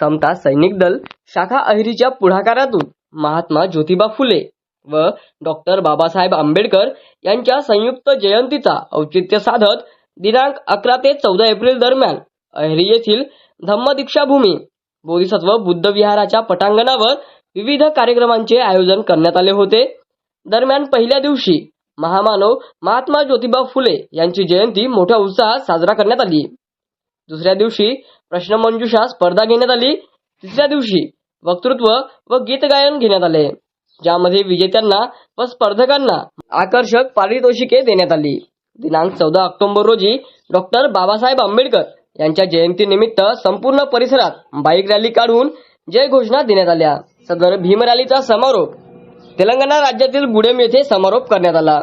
समता सैनिक दल शाखा अहिरीच्या पुढाकारातून महात्मा ज्योतिबा फुले व डॉक्टर बाबासाहेब आंबेडकर यांच्या संयुक्त जयंतीचा औचित्य साधत दिनांक अकरा ते चौदा एप्रिल दरम्यान अहिरी येथील धम्मदीक्षाभूमी बोधिसत्व बुद्ध विहाराच्या पटांगणावर विविध कार्यक्रमांचे आयोजन करण्यात आले होते. दरम्यान पहिल्या दिवशी महामानव महात्मा ज्योतिबा फुले यांची जयंती मोठ्या उत्साहात साजरा करण्यात आली. दुसऱ्या दिवशी प्रश्नमंजुषा स्पर्धा घेण्यात आली. तिसऱ्या दिवशी वक्तृत्व व गीत गायन घेण्यात आले. ज्यामध्ये विजेत्यांना व स्पर्धकांना आकर्षक पारितोषिके देण्यात आली. दिनांक चौदा ऑक्टोबर रोजी डॉक्टर बाबासाहेब आंबेडकर यांच्या जयंतीनिमित्त संपूर्ण परिसरात बाईक रॅली काढून जय घोषणा देण्यात आल्या. सदर भीम रॅलीचा समारोप तेलंगणा राज्यातील गुडेम येथे समारोप करण्यात आला.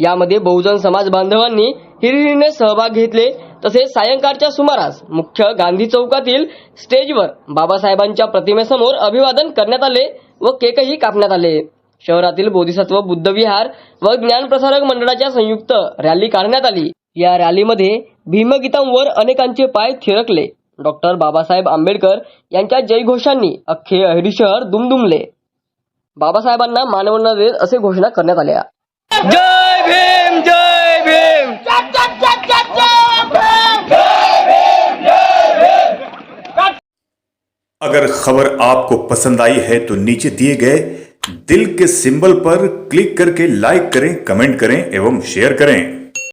यामध्ये बहुजन समाज बांधवांनी हिरिरीने सहभाग घेतले तसेच सायंकाळच्या सुमारास मुख्य गांधी चौकातील स्टेजवर बाबासाहेबांच्या प्रतिमेसमोर अभिवादन करण्यात आले व केकही कापण्यात आले. शहरातील बोधिसत्व बुद्ध विहार व ज्ञानप्रसारक मंडळाच्या संयुक्त रॅली काढण्यात आली. या रॅलीमध्ये भीमगीतांवर अनेकांचे पाय थिरकले. डॉक्टर बाबासाहेब आंबेडकर यांच्या जयघोषांनी अख्खे अहिरी शहर दुमदुमले. बाबासाहेबांना मानवंदना देत असे घोषणा करण्यात आल्या जय भीम जय भीम अगर खबर आपको पसंद आई है तो नीचे दिए गए दिल के सिंबल पर क्लिक करके लाइक करें कमेंट करें एवं शेयर करें।